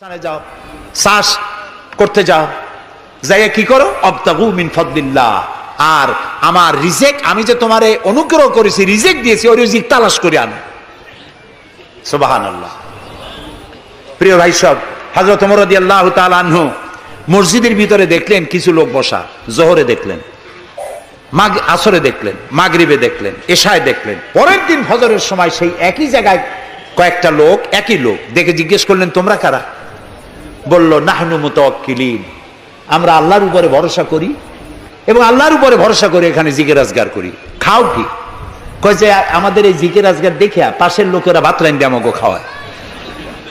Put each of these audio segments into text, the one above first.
স্থানে যাও। শ্বাস করতে যাও। যাইয়া কি করো? অবতাগু মিন আর আমার রিজেক, আমি যে তোমারে অনুগ্রহ করেছি, রিজেক দিয়েছি, ওই তালাশ করে প্রিয় ভাই সব রাদিয়াল্লাহু তাআলা মসজিদের ভিতরে দেখলেন কিছু লোক বসা, জোহরে দেখলেন, মাগ, আসরে দেখলেন, মাগরিবে দেখলেন, এশায় দেখলেন। পরের দিন ফজরের সময় সেই একই জায়গায় কয়েকটা লোক, একই লোক, দেখে জিজ্ঞেস করলেন, তোমরা কারা? বলল, নাহনু মুতাওয়াক্কিলিন। আমরা আল্লাহর উপরে ভরসা করি এবং আল্লাহর উপরে ভরসা করে এখানে জিকির আজগার করি। খাও কি? কয় যে, আমাদের এই জিকির আজগার দেখে পাশের লোকেরা ভাত দিয়ে আমাকে খাওয়ায়।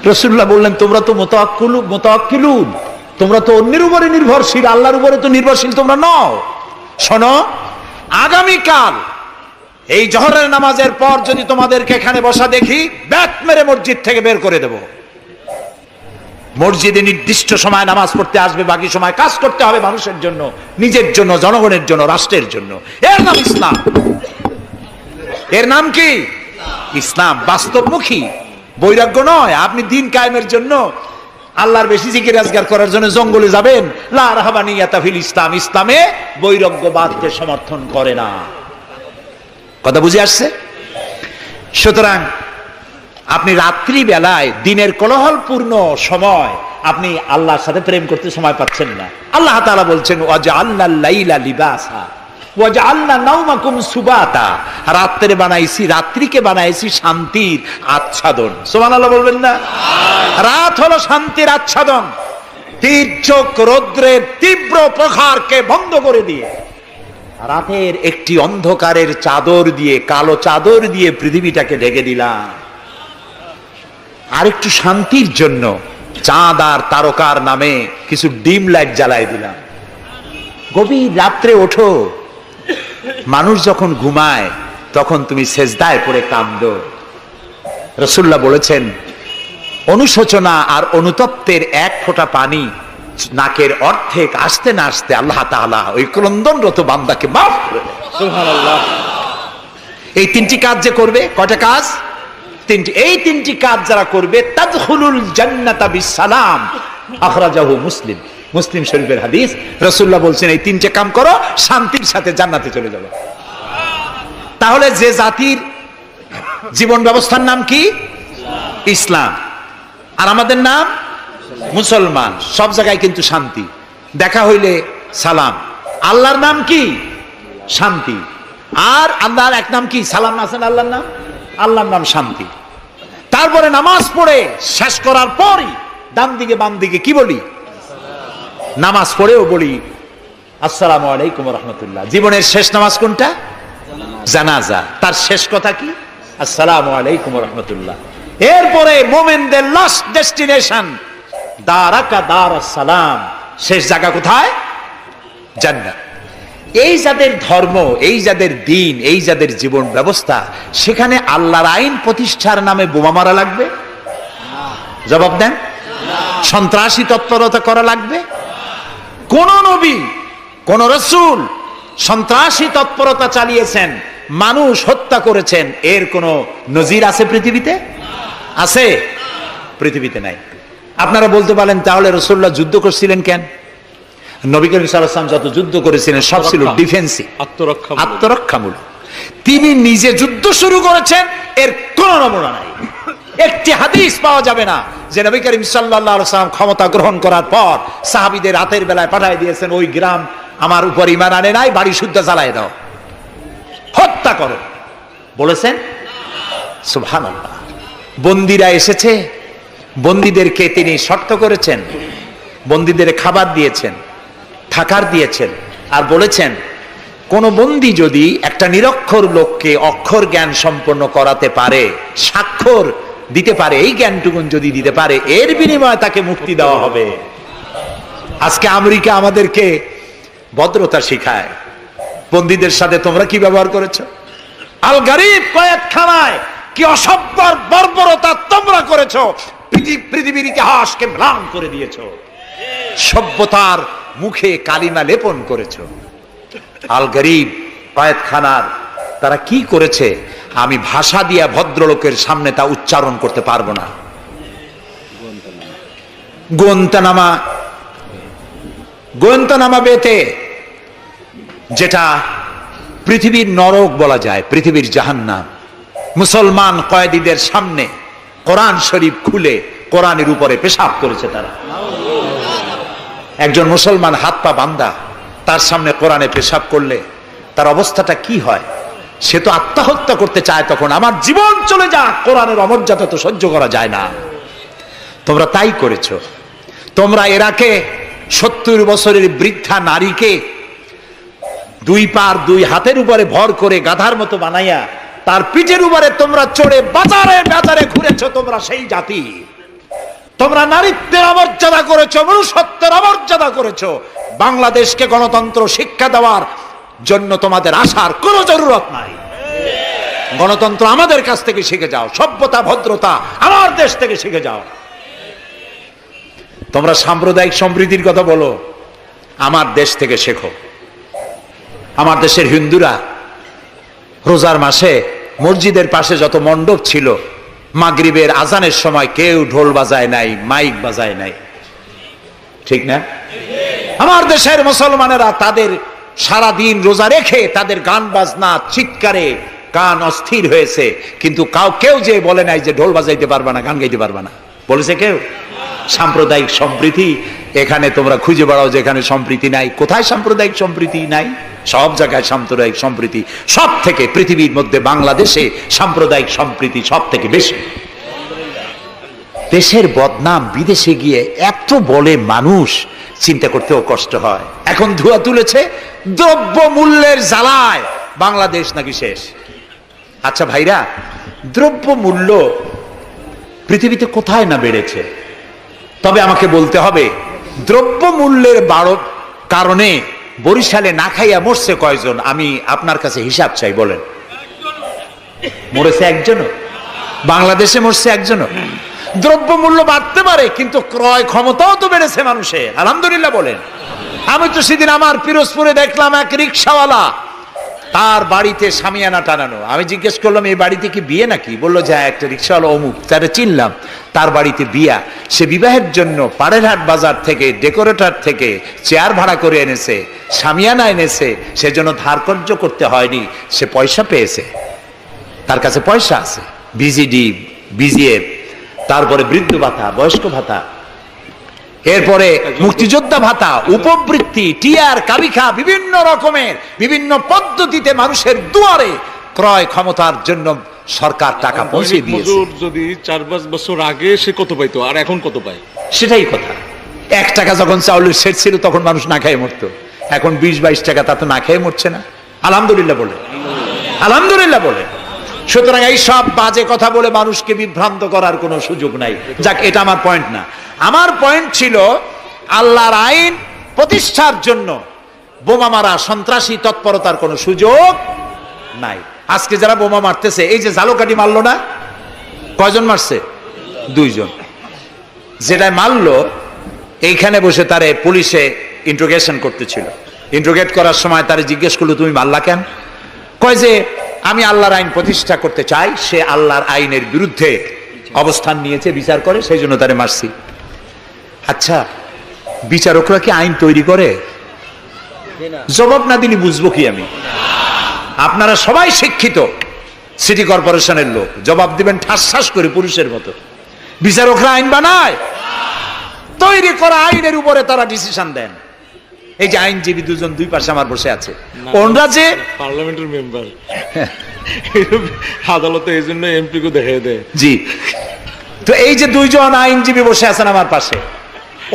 রসুল্লাহ বললেন, তোমরা তো মোতাক্কুলু মোতাক্কিলুন তোমরা তো অন্যের উপরে নির্ভরশীল, আল্লাহর উপরে তো নির্ভরশীল তোমরা নও। শোনো, আগামীকাল এই জহরের নামাজের পর যদি তোমাদেরকে এখানে বসা দেখি, ব্যাট মেরে মসজিদ থেকে বের করে দেব। মসজিদে নির্দিষ্ট সময় নামাজ পড়তে আসবে, বাকি সময় কাজ করতে হবে মানুষের জন্য, নিজের জন্য, জনগণের জন্য, রাষ্ট্রের জন্য। এর নাম ইসলাম। এর নাম কি? ইসলাম, বাস্তবমুখী, বৈরাগ্য নয়। আপনি দিন কায়েমের জন্য আল্লাহর বেশি জিকির রাজগার করার জন্য জঙ্গলে যাবেন। লা রাহাবানিয়াতা ফিল ইসলাম। ইসলামে বৈরাগ্যবাদকে সমর্থন করে না। কথা বুঝে আসছে? সুতরাং আপনি রাত্রি বেলায় দিনের কোলাহলপূর্ণ সময় আপনি আল্লাহর সাথে প্রেম করতে সময় পাচ্ছেন না। আল্লাহ তাআলা বলছেন ওয়াজা আল্লাহ লাইলা লিবাসা রাত্রে বানাইছি রাত্রিকে বানাইছি শান্তির আচ্ছাদন। সুবহানাল্লাহ বলবেন না? রাত হলো শান্তির আচ্ছাদন। তীর্যক রৌদ্রের তীব্র প্রখারকে বন্ধ করে দিয়ে রাতের একটি অন্ধকারের চাদর দিয়ে কালো চাদর দিয়ে পৃথিবীটাকে ঢেকে দিলাম। আর একটু শান্তির জন্য চাঁদ আর তারকার নামে কিছু ডিম লাইট জ্বালাই দিলাম। গভীর রাত্রে ওঠো। মানুষ যখন ঘুমায় তখন তুমি সেজদায় পড়ে কান্দ রসুল্লাহ বলেছেন অনুশোচনা আর অনুতপ্তের এক ফোঁটা পানি নাকের অর্ধেক আসতে না আসতে আল্লাহ তাআলা ওই ক্রন্দনরত বান্দাকে মাফ করে এই তিনটি কাজ যে করবে কটা কাজ? তিনটি, এই তিনটি কাজ যারা করবে, তাদখুলুল জান্নাতা বিসালাম আখরাজাহু মুসলিম। মুসলিম শরীফের হাদিস, রাসূলুল্লাহ বলছেন, এই তিনটে কাম করো, শান্তির সাথে জান্নাতে চলে যাবে। তাহলে যে জাতির জীবন ব্যবস্থার নাম কি? ইসলাম। আর আমাদের নাম? মুসলমান। সব জায়গায় কিন্তু শান্তি। দেখা হইলে সালাম। আল্লাহর নাম কি? শান্তি। আর আল্লাহর এক নাম কি? সালাম আছেন আল্লাহর নাম? আল্লাহর নাম শান্তি। তারপরে নামাজ পড়ে, শেষ করার পরই ডান দিকে, বাম দিকে কি বলি? নামাজ পড়েও বলি, আসসালামু আলাইকুম রহমতুল্লাহ। জীবনের শেষ নামাজ কোনটা? জানাজা। তার শেষ কথা কি? আসসালামু আলাইকুম রহমতুল্লাহ। এরপরে মোমেনদের লাস্ট ডেস্টিনেশন দারাকা দার সালাম। শেষ জায়গা কোথায়? জান্নাত। এই যাদের ধর্ম, এই যাদের দিন, এই যাদের জীবন ব্যবস্থা, সেখানে আল্লাহর আইন প্রতিষ্ঠার নামে বোমা মারা লাগবে? জবাব দেন। সন্ত্রাসী তৎপরতা করা লাগবে? কোন নবী, কোন রসুল সন্ত্রাসী তৎপরতা চালিয়েছেন, মানুষ হত্যা করেছেন, এর কোন নজির আছে পৃথিবীতে? আছে। পৃথিবীতে নাই। আপনারা বলতে পারেন, তাহলে রসুল্লাহ যুদ্ধ করছিলেন কেন? নবী করিম সাল্লাম যত যুদ্ধ করেছিলেন সব ছিল ডিফেন্সিভ আত্মরক্ষা আত্মরক্ষামূলক। তিনি নিজে যুদ্ধ শুরু করেছেন এর কোন নমুনা নাই। একটি হাদিস পাওয়া যাবে না যে নবী করিম সাল্লাম ক্ষমতা গ্রহণ করার পর সাহাবিদের রাতের বেলায় পাঠিয়ে দিয়েছেন ওই গ্রাম আমার উপর ইমান আনে নাই বাড়ি শুদ্ধ জ্বালায় দাও। হত্যা করো। বলেছেন? সুবহানাল্লাহ। বন্দিরা এসেছে। বন্দীদেরকে তিনি শর্ত করেছেন। বন্দীদের খাবার দিয়েছেন। থাকার দিয়েছেন আর বলেছেন, কোন বন্দি যদি একটা নিরক্ষর লোককে অক্ষর জ্ঞান সম্পন্ন করাতে পারে, স্বাক্ষর দিতে পারে, এই জ্ঞানটুকুন যদি দিতে পারে, এর বিনিময়ে তাকে মুক্তি দেওয়া হবে। আজকে আমেরিকা আমাদেরকে ভদ্রতা শিখায়। বন্দীদের সাথে তোমরা কি ব্যবহার করেছ? আল গরিব কয়েক খানায় কি অসভ্যর বর্বরতা তোমরা করেছ, পৃথিবী- পৃথিবীর ইতিহাসকে ম্লান করে দিয়েছ। সভ্যতার মুখে কালিমা লেপন করেছ। আল গরিব কয়েতখানার তারা কি করেছে? আমি ভাষা দিয়া ভদ্রলোকের সামনে তা উচ্চারণ করতে পারব না। গোয়েন্তানামা গোয়েন্তানামা বেতে, যেটা পৃথিবীর নরক বলা যায়, পৃথিবীর জাহান্নাম। মুসলমান কয়েদিদের সামনে কোরআন শরীফ খুলে কোরআনের উপরে পেশাব করেছে তারা। একজন মুসলমান হাত পা বান্দা, তার সামনে কোরআনে পেশাব করলে তার অবস্থাটা কি হয়? সে তো আত্মহত্যা করতে চায় তখন, আমার জীবন চলে যাক, কোরআনের অমর্যাদা তো সহ্য করা যায় না। তোমরা তাই করেছ। তোমরা এরাকে সত্তর বছরের বৃদ্ধা নারীকে দুই পার দুই হাতের উপরে ভর করে গাধার মতো বানাইয়া তার পিঠের উপরে তোমরা চড়ে বাজারে বাজারে ঘুরেছো, তোমরা সেই জাতি। তোমরা নারীত্বের অমর্যাদা করেছ, মনুষ্যত্বের অমর্যাদা করেছ। বাংলাদেশকে গণতন্ত্র শিক্ষা দেওয়ার জন্য তোমাদের আসার কোনো জরুরত নাই। গণতন্ত্র আমাদের কাছ থেকে শিখে যাও, সভ্যতা, ভদ্রতা আমার দেশ থেকে শিখে যাও। তোমরা সাম্প্রদায়িক সম্প্রীতির কথা বলো, আমার দেশ থেকে শেখো। আমার দেশের হিন্দুরা রোজার মাসে মসজিদের পাশে যত মণ্ডপ ছিল মাগরিবের আজানের সময় কেউ ঢোল বাজায় নাই, মাইক বাজায় নাই। ঠিক না? আমার দেশের মুসলমানেরা তাদের সারা দিন রোজা রেখে তাদের গান বাজনা, চিৎকারে গান অস্থির হয়েছে। কিন্তু কাউ কেউ যে বলে নাই যে ঢোল বাজাইতে পারবা না, গান গাইতে পারবা না। বলেছে কেউ? সাম্প্রদায়িক সম্প্রীতি এখানে তোমরা খুঁজে বেড়াও যেখানে সম্প্রীতি নাই। কোথায় সাম্প্রদায়িক সম্প্রীতি নাই? সব জায়গায় সাম্প্রদায়িক সম্প্রীতি। সব থেকে পৃথিবীর মধ্যে বাংলাদেশে সাম্প্রদায়িক সম্প্রীতি সব থেকে বেশি। দেশের বদনাম বিদেশে গিয়ে এত বলে মানুষ, চিন্তা করতেও কষ্ট হয়। এখন ধোয়া তুলেছে দ্রব্য মূল্যের জ্বালায় বাংলাদেশ নাকি শেষ। আচ্ছা ভাইরা দ্রব্য মূল্য পৃথিবীতে কোথায় না বেড়েছে? তবে আমাকে বলতে হবে দ্রব্য মূল্যের বাড়ো কারণে বরিশালে না খাইয়া মরছে কয়জন? আমি আপনার কাছে হিসাব চাই, বলেন। মরেছে একজনও? বাংলাদেশে মরছে একজনও? দ্রব্যমূল্য বাড়তে পারে, কিন্তু ক্রয় ক্ষমতাও তো বেড়েছে মানুষের। আলহামদুলিল্লাহ বলেন। আমি তো সেদিন আমার পিরোজপুরে দেখলাম এক রিক্সাওয়ালা তার বাড়িতে সামিয়ানা টানানো। আমি জিজ্ঞেস করলাম এই বাড়িতে কি বিয়ে নাকি? বলল যে হ্যাঁ, একটা রিক্সাওয়ালা অমুক তারা চিনলাম। তার বাড়িতে বিয়া। সে বিবাহের জন্য পাড়েরহাট বাজার থেকে ডেকোরেটর থেকে চেয়ার ভাড়া করে এনেছে সামিয়ানা এনেছে। সেজন্য ধারকর্য করতে হয়নি। সে পয়সা পেয়েছে। তার কাছে পয়সা আছে। বিজিডি বিজিএফ তারপরে বৃদ্ধ ভাতা বয়স্ক ভাতা। এরপরে মুক্তিযোদ্ধা ভাতা উপবৃত্তি টিয়ার কাবিখা বিভিন্ন রকমের বিভিন্ন পদ্ধতিতে মানুষের দুয়ারে ক্রয় ক্ষমতার জন্য সরকার টাকা পৌঁছে দিয়েছে। যদি চার পাঁচ বছর আগে সে কত পাইতো? আর এখন কত পায়? সেটাই কথা। এক টাকা যখন চাউলের সেট ছিল তখন মানুষ না খেয়ে মরতো। এখন বিশ বাইশ টাকা তা তো না খেয়ে মরছে না। আলহামদুলিল্লাহ বলে। আলহামদুলিল্লাহ বলে। সুতরাং এই সব বাজে কথা বলে মানুষকে বিভ্রান্ত করার কোনো সুযোগ নাই। যাক, এটা আমার পয়েন্ট না। আমার পয়েন্ট ছিল আল্লাহর আইন প্রতিষ্ঠার জন্য বোমা মারা সন্ত্রাসী তৎপরতার কোনো সুযোগ নাই। আজকে যারা বোমা মারতেছে, এই যে জালোকাটি মারলো না? কয়জন মারছে? দুইজন। যেটাই মারলো, এইখানে বসে তারে পুলিশে ইন্ট্রোগেশন করতেছিল। ইন্ট্রোগেট করার সময় তারে জিজ্ঞেস করল, তুমি মারলা কেন? কয় যে আমি আল্লাহর আইন প্রতিষ্ঠা করতে চাই, সে আল্লাহর আইনের বিরুদ্ধে অবস্থান নিয়েছে, বিচার করে, সেই জন্য তারে মারছি। আচ্ছা বিচারকরা কি আইন তৈরি করে? জবাব না দিলে বুঝব কি আমি? আপনারা সবাই শিক্ষিত, সিটি কর্পোরেশনের লোক। জবাব দিবেন ঠাস করে পুরুষের মতো। বিচারকরা আইন বানায়। তৈরি করা আইনের উপরে তারা ডিসিশন দেন। এই যে আইনজীবী দুজন দুই পাশে আমার বসে আছে। ওনরা যে পার্লামেন্টের মেম্বার। আদালতে এই জন্য এমপি কে দেখাই দেয়। জি। তো এই যে দুইজন আইনজীবী বসে আছেন আমার পাশে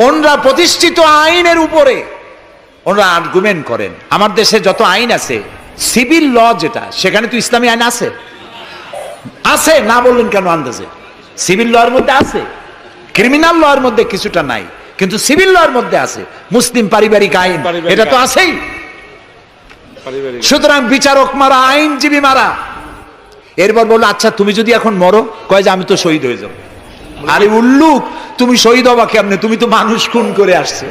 ওনরা প্রতিষ্ঠিত আইনের উপরে ওনরা আর্গুমেন্ট করেন। আমার দেশে যত আইন আছে সিভিল ল যেটা সেখানে তো ইসলামী আইন আছে। আছে না বললেন কেন আন্দাজে? সিভিল লর মধ্যে আছে ক্রিমিনাল লর মধ্যে কিছুটা নাই। কিন্তু সিভিল লর মধ্যে আছে। মুসলিম পারিবারিক আইন। এটা তো আছেই। সুতরাং বিচারক মারা আইনজীবী মারা। এরপর বলল আচ্ছা তুমি যদি এখন মরো কয় যে আমি তো শহীদ হয়ে যাব। আরে উল্লুক তুমি শহীদ হবা কেমনে? তুমি তো মানুষ খুন করে আসছে।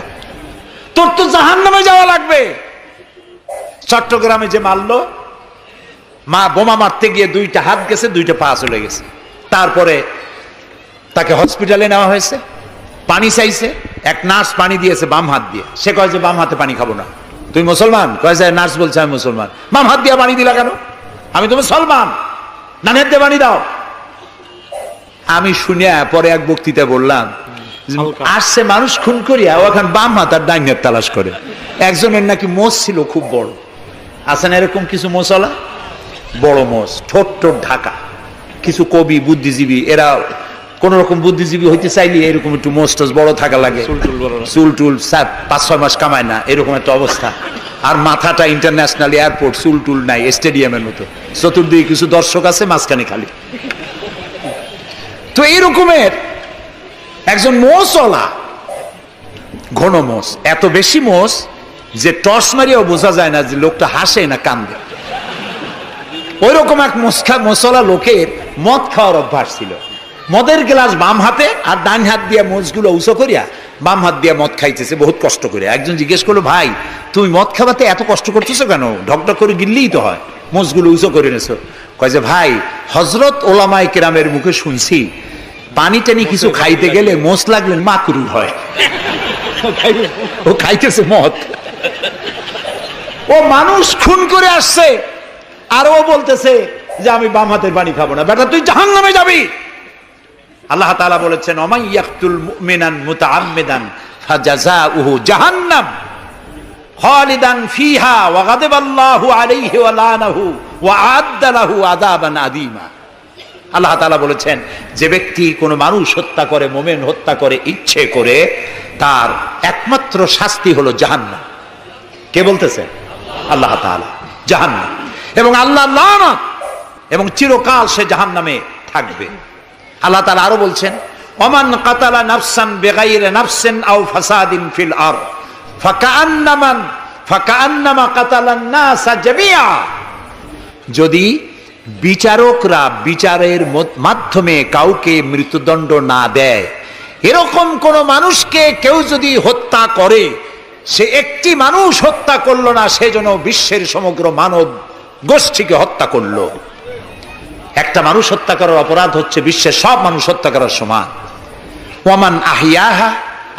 তোর তো জাহান নামে যাওয়া লাগবে। চট্টগ্রামে যে মারলো মা বোমা মারতে গিয়ে দুইটা হাত গেছে দুইটা পা চলে গেছে। তারপরে তাকে হসপিটালে নেওয়া হয়েছে। পানি চাইছে। এক নার্স পানি দিয়েছে, বাম হাত দিয়ে। সে কয় যে বাম হাতে পানি খাব না। তুই মুসলমান? কয় যে নার্স বলছে, আমি মুসলমান। বাম হাত দিয়ে পানি দিলা কেন? আমি তো মুসলমান। হাত দিয়ে পানি দাও। আমি শুনিয়া পরে এক বক্তৃতা বললাম, আসছে মানুষ খুন করিয়া, ও এখন বাম হাত আর ডাইন হাত তালাশ করে। একজনের নাকি মোষ ছিল খুব বড়। আছেন এরকম কিছু মোসলা বড় মোষ, ঠোঁট ঠোঁট ঢাকা। কিছু কবি, বুদ্ধিজীবী, এরা কোন রকম বুদ্ধিজীবী হইতে চাইলে এরকম একটু মোষ টোস বড় থাকা লাগে। চুল টুল পাঁচ ছয় মাস কামায় না এরকম একটা অবস্থা। আর মাথাটা ইন্টারন্যাশনাল এয়ারপোর্ট চুল টুল নাই স্টেডিয়ামের মতো। চতুর্দিকে কিছু দর্শক আছে মাঝখানে খালি। তো এইরকমের একজন মোষওয়ালা ঘন মোষ এত বেশি মোষ যে টস মারিয়াও বোঝা যায় না যে লোকটা হাসে না কান্দে। ওই রকম এক মুসখা মশলা লোকের মদ খাওয়ার অভ্যাস ছিল। মদের গ্লাস বাম হাতে আর ডান হাত দিয়ে মোজগুলো উঁচু করিয়া বাম হাত দিয়ে মদ খাইতেছে বহুত কষ্ট করে। একজন জিজ্ঞেস করল ভাই তুমি মদ খাওয়াতে এত কষ্ট করতেছো কেন? ঢকঢক করে গিললেই তো হয় মোজগুলো উঁচু করে নেছো। কয় যে ভাই হজরত ওলামাই কেরামের মুখে শুনছি পানি টানি কিছু খাইতে গেলে মোষ লাগলে মাকরু হয়। ও খাইতেছে মদ। ও মানুষ খুন করে আসছে আর ও বলতেছে যে আমি বাম হাতের পানি খাব না। বেটা তুই জাহান নামে যাবি। আল্লাহ তাআলা বলেছেন অমাই ইয়াকতুল মুমিনান মুতাআম্মিদান ফাজাযাউহু জাহান্নাম খালিদান ফিহা ওয়া গাদাবাল্লাহু আলাইহি ওয়া লানাহু ওয়া আ'আদ্দা লাহু আযাবান আযীমা। আল্লাহ তাআলা বলেছেন, যে ব্যক্তি কোনো মানুষ হত্যা করে, মোমেন হত্যা করে, ইচ্ছে করে, তার একমাত্র শাস্তি হলো জাহান্নাম। কে বলতেছে? আল্লাহ তাআলা, জাহান্নাম। এবং আল্লাহ লানত এবং চিরকাল সে জাহান্নামে থাকবে। আল্লাহ তাআলা আরও বলছেন, ওমান কাতালা নাফসান বেগাইরে নাফসিন আও ফাসাদিন ফিল আরদ ফাকান্নামান ফাকান্নামা কাতালান নাসা জামিয়া যদি বিচারকরা বিচারের মাধ্যমে কাউকে মৃত্যুদণ্ড না দেয়, এরকম কোন মানুষকে কেউ যদি হত্যা করে, সে একটি মানুষ হত্যা করল না সেজন্য বিশ্বের সমগ্র মানব গোষ্ঠীকে হত্যা করল। একটা মানুষ হত্যা করার অপরাধ হচ্ছে বিশ্বের সব মানুষ হত্যা করার সমান। ওয়ামান আহিয়াহা,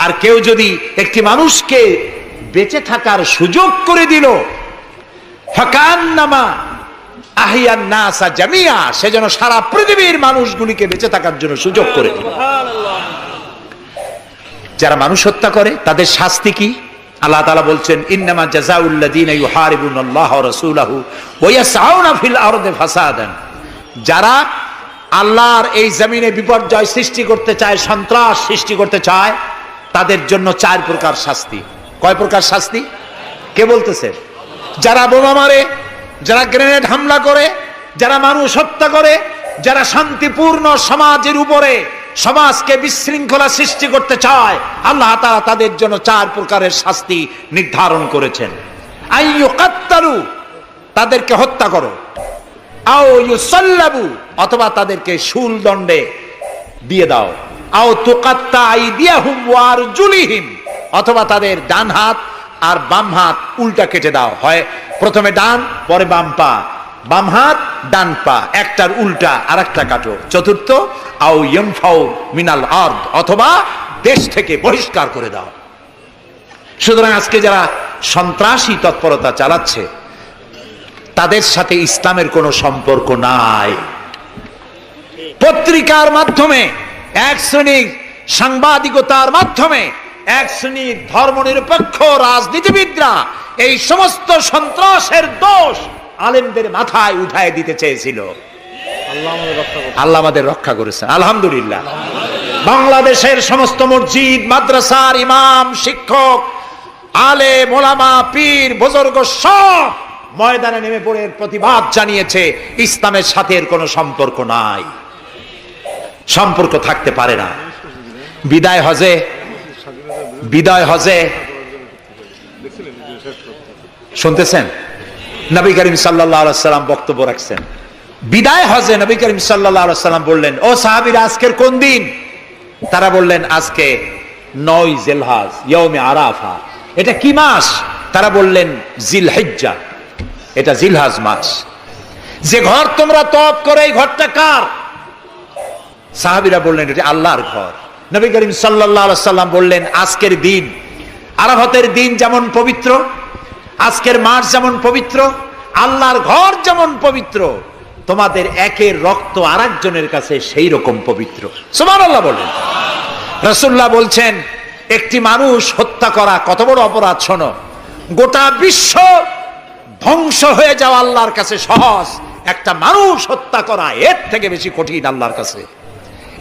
আর কেউ যদি একটি মানুষকে বেঁচে থাকার সুযোগ করে দিল জামিয়া সেজন্য সারা পৃথিবীর মানুষগুলিকে বেঁচে থাকার জন্য সুযোগ করে দিল। যারা মানুষ হত্যা করে, তাদের শাস্তি কি? আল্লাহ তাআলা বলছেন, ইন্নামা জাযাউল্লাযীনা ইউহারিবুনাল্লাহ ওয়া রাসূলাহু ওয়া ইয়াসআউনা ফিল আরদি ফাসাদান। যারা আল্লাহর এই জমিনে বিপর্যয় সৃষ্টি করতে চায়, সন্ত্রাস সৃষ্টি করতে চায়, তাদের জন্য চার প্রকার শাস্তি। কয় প্রকার শাস্তি? কে বলতেছে? যারা বোমা মারে, যারা গ্রেনেড হামলা করে, যারা মানুষ হত্যা করে, যারা শান্তিপূর্ণ সমাজের উপরে সমাজকে বিশৃঙ্খলা সৃষ্টি করতে চায়, আল্লাহ তারা তাদের জন্য চার প্রকারের শাস্তি নির্ধারণ করেছেন। আইয়ু কাত্তালু তাদেরকে হত্যা করো। আও অথবা তাদেরকে শুল দণ্ডে দিয়ে দাও। আও তুকাত্তা আইদিয়াহুম অথবা তাদের ডান হাত আর বাম হাত উল্টা কেটে দাও। হয় প্রথমে ডান, পরে বাম পা। বাম হাত, ডান পা। একটার উল্টা আর একটা কাটো। চতুর্থ, আও ইয়মফাও মিনাল আর্দ, অথবা দেশ থেকে বহিষ্কার করে দাও। সুতরাং আজকে যারা সন্ত্রাসী তৎপরতা চালাচ্ছে তাদের সাথে ইসলামের কোনো সম্পর্ক নাই। পত্রিকার মাধ্যমে এক শ্রেণির সাংবাদিকতার মাধ্যমে এক শ্রেণির ধর্মনিরপেক্ষ রাজনীতিবিদরা এই সমস্ত সন্ত্রাসের দোষ আলেমদের মাথায় উঠায় দিতে চেয়েছিল। আল্লাহ আমাদের রক্ষা করেছেন। আলহামদুলিল্লাহ। বাংলাদেশের সমস্ত মসজিদ মাদ্রাসার ইমাম শিক্ষক আলে মোলামা পীর বুজুর্গ সব ময়দানে নেমে পড়ে প্রতিবাদ জানিয়েছে, ইসলামের সাথে এর কোনো সম্পর্ক নাই। সম্পর্ক থাকতে পারে না। বিদায় হজে বিদায় হজে। শুনতেছেন? নবী করিম সাল্লাম বক্তব্য রাখছেন। বিদায় হজে নবী করিম সাল্লাম বললেন, ও সাহাবির, আজকের কোন দিন? তারা বললেন, আজকে নয় জেলহাজ ইয়মে আরাফা। এটা কি মাস? তারা বললেন জিল হেজ্জা এটা জিলহাজ মাস যে ঘর তোমরা তপ করে, এই ঘরটা কার? সাহাবিরা বললেন, এটা আল্লাহর ঘর। নবী করিম সাল্লাম বললেন, আজকের দিন, আরাফাতের দিন যেমন পবিত্র, আজকের মাস যেমন পবিত্র, আল্লাহর ঘর যেমন পবিত্র, তোমাদের একের রক্ত আরেকজনের কাছে সেই রকম পবিত্র। সুবহানাল্লাহ বলেন রসুল্লাহ বলছেন, একটি মানুষ হত্যা করা কত বড় অপরাধ, শোনো। গোটা বিশ্ব ধ্বংস হয়ে যাওয়া আল্লাহর কাছে সহজ। একটা মানুষ হত্যা করা এর থেকে বেশি কঠিন আল্লাহর কাছে।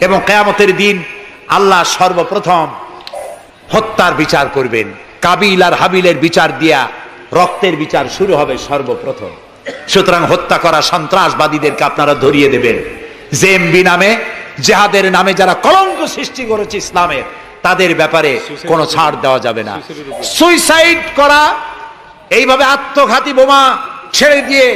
এবং কেয়ামতের দিন আল্লাহ সর্বপ্রথম হত্যার বিচার করবেন। কাবিল আর হাবিলের বিচার দিয়া রক্তের বিচার শুরু হবে সর্বপ্রথম। সুতরাং হত্যা করা সন্ত্রাসবাদীদেরকে আপনারা ধরিয়ে দেবেন। জেএমবি নামে জেহাদের নামে যারা কলঙ্ক সৃষ্টি করেছে ইসলামের তাদের ব্যাপারে কোনো ছাড় দেওয়া যাবে না। সুইসাইড করা এইভাবে আত্মঘাতী বোমা ছেড়ে দিয়ে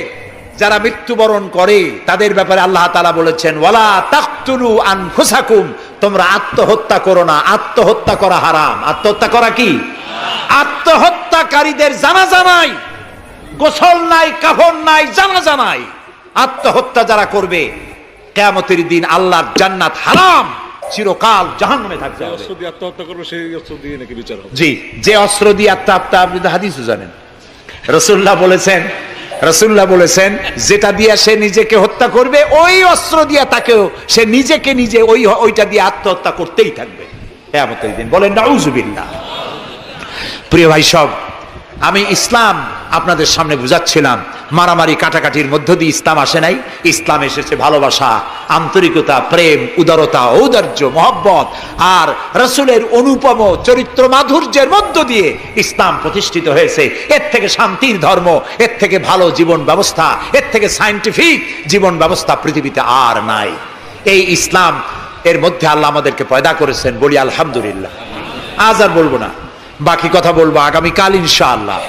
যারা মৃত্যুবরণ করে তাদের ব্যাপারে আল্লাহ তালা বলেছেন ওয়ালা তাকতুলু আনফুসাকুম তোমরা আত্মহত্যা করো না। আত্মহত্যা করা হারাম। আত্মহত্যা করা কি? আত্মহত্যাকারীদের জানা জানাই গোসল নাই কাফন নাই জানা জানাই আত্মহত্যা যারা করবে কেয়ামতের দিন আল্লাহর জান্নাত হারাম চিরকাল জাহান্নামে থাকতে হবে। অস্ত্র দিয়ে আত্মহত্যা করবে সেই অস্ত্র দিয়ে নাকি বিচার হবে? জি যে অস্ত্র দিয়ে আত্মা আত্মা আপনি হাদিসও জানেন। রসুল্লাহ বলেছেন রসুল্লাহ বলেছেন, যেটা দিয়া সে নিজেকে হত্যা করবে, ওই অস্ত্র দিয়া তাকেও সে নিজেকে নিজে ওই ওইটা দিয়ে আত্মহত্যা করতেই থাকবে। কেয়ামতের দিন বলেন নাউজুবিল্লা প্রিয় ভাই সব আমি ইসলাম আপনাদের সামনে বুঝাচ্ছিলাম। মারামারি কাটাকাটির মধ্য দিয়ে ইসলাম আসে নাই। ইসলাম এসেছে ভালোবাসা, আন্তরিকতা, প্রেম, উদারতা, ঔদার্য, মহব্বত আর রসুলের অনুপম চরিত্র মাধুর্যের মধ্য দিয়ে ইসলাম প্রতিষ্ঠিত হয়েছে। এর থেকে শান্তির ধর্ম, এর থেকে ভালো জীবন ব্যবস্থা, এর থেকে সায়েন্টিফিক জীবন ব্যবস্থা পৃথিবীতে আর নাই। এই ইসলাম এর মধ্যে আল্লাহ আমাদেরকে পয়দা করেছেন, বলি আলহামদুলিল্লাহ। আজ আর বলব না। বাকি কথা বলব আগামীকাল ইনশাআল্লাহ।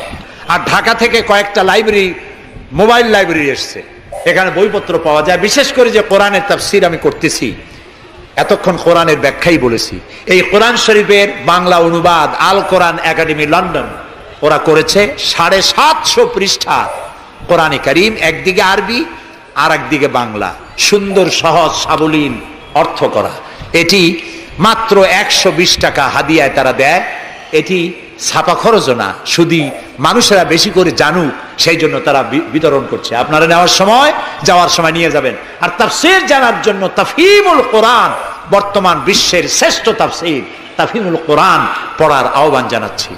আর ঢাকা থেকে কয়েকটা লাইব্রেরি, মোবাইল লাইব্রেরি এসছে। এখানে বইপত্র পাওয়া যায়। বিশেষ করে যে কোরআনের তাফসির আমি করতেছি, এতক্ষণ কোরআনের ব্যাখ্যাই বলেছি। এই কোরআন শরীফের বাংলা অনুবাদ, আল কোরআন একাডেমি, লন্ডন। ওরা করেছে সাড়ে সাতশো পৃষ্ঠা কোরআনে করিম, একদিকে আরবি আর একদিকে বাংলা। সুন্দর, সহজ সাবলীন অর্থ করা। এটি মাত্র একশো বিশ টাকা হাদিয়ায় তারা দেয়। এটি ছাপা খরচও না, শুধু মানুষেরা বেশি করে জানুক, সেই জন্য তারা বিতরণ করছে। আপনারা নেওয়ার সময়, যাওয়ার সময় নিয়ে যাবেন। আর তাফসির জানার জন্য তাফিমুল কোরআন, বর্তমান বিশ্বের শ্রেষ্ঠ তাফসির তাফিমুল কোরআন পড়ার আহ্বান জানাচ্ছি।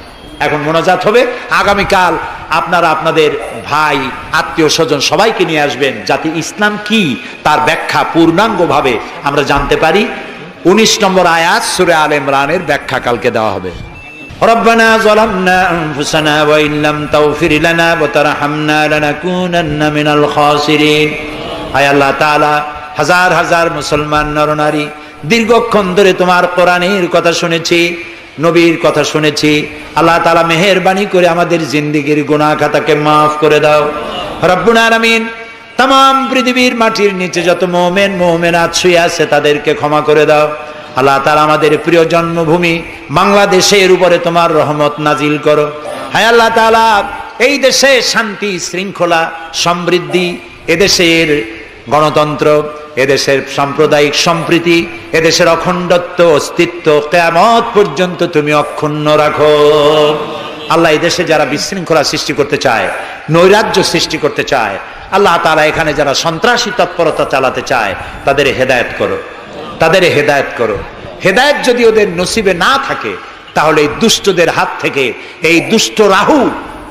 এখন মোনাজাত হবে। আগামীকাল আপনারা আপনাদের ভাই, আত্মীয় স্বজন সবাইকে নিয়ে আসবেন। যাতে ইসলাম কি, তার ব্যাখ্যা পূর্ণাঙ্গভাবে আমরা জানতে পারি। উনিশ নম্বর আয়াত সুরে আল ইমরানের ব্যাখ্যা কালকে দেওয়া হবে। ربنا ظلمنا أنفسنا وإن لم تغفر لنا وترحمنا لنكونن من الخاسرين হায় আল্লাহ তাআলা হাজার হাজার মুসলমান নরনারী দীর্ঘক্ষণ ধরে তোমার কোরআনের কথা শুনেছি নবীর কথা শুনেছি আল্লাহ তাআলা মেহেরবানি করে আমাদের জিন্দিগির গুনাহ খাতাকে মাফ করে দাও রব্বুল আলামিন তাম পৃথিবীর মাটির নিচে যত মোমেন মোমেনাত শুয়ে আছে তাদেরকে ক্ষমা করে দাও আল্লাহ তারা আমাদের প্রিয় জন্মভূমি বাংলাদেশের উপরে তোমার রহমত নাজিল করো। হায় আল্লাহ তালা এই দেশে শান্তি, শৃঙ্খলা, সমৃদ্ধি, এদেশের গণতন্ত্র, এদেশের সাম্প্রদায়িক সম্প্রীতি, এদেশের অখণ্ডত্ব, অস্তিত্ব, কেয়ামত পর্যন্ত তুমি অক্ষুণ্ণ রাখো। আল্লাহ এই দেশে যারা বিশৃঙ্খলা সৃষ্টি করতে চায়, নৈরাজ্য সৃষ্টি করতে চায়, আল্লাহ তারা এখানে যারা সন্ত্রাসী তৎপরতা চালাতে চায়, তাদের হেদায়েত করো। তাদের হেদায়েত করো। হেদায়েত যদি ওদের নসিবে না থাকে, তাহলে এই দুষ্টদের হাত থেকে, এই দুষ্ট রাহু,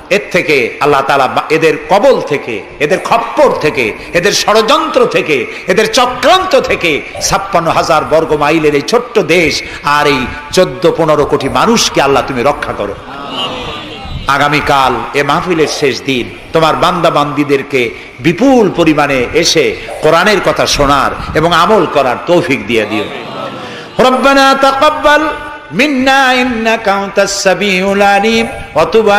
এর থেকে আল্লাহ তালা এদের কবল থেকে, এদের খপ্পর থেকে, এদের ষড়যন্ত্র থেকে, এদের চক্রান্ত থেকে ছাপ্পান্ন হাজার বর্গ মাইলের এই ছোট্ট দেশ আর এই চোদ্দ পনেরো কোটি মানুষকে আল্লাহ তুমি রক্ষা করো। আগামীকাল এ মাহফিলের শেষ দিন। তোমার বান্দা বান্দিদেরকে বিপুল পরিমাণে এসে কোরআনের কথা শোনার এবং আমল করার তৌফিক দিয়ে দিও। রব্বানা তাকাব্বাল মিন্না ইন্নাকা আনতাস সামিউল আলিম, ওয়া তুব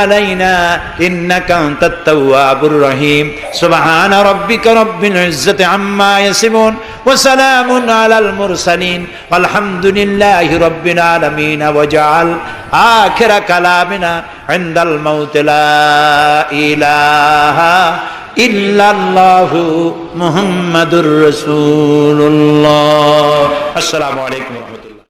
রহিম। সুবহান রাব্বিকা রাব্বিল ইজ্জাতি আম্মা ইয়াসিফুন, ওয়া আখির কালামিনা ইনদাল ইলাহা ইল্লাল্লাহু মুহাম্মাদুর আসসালামু আলাইকুম।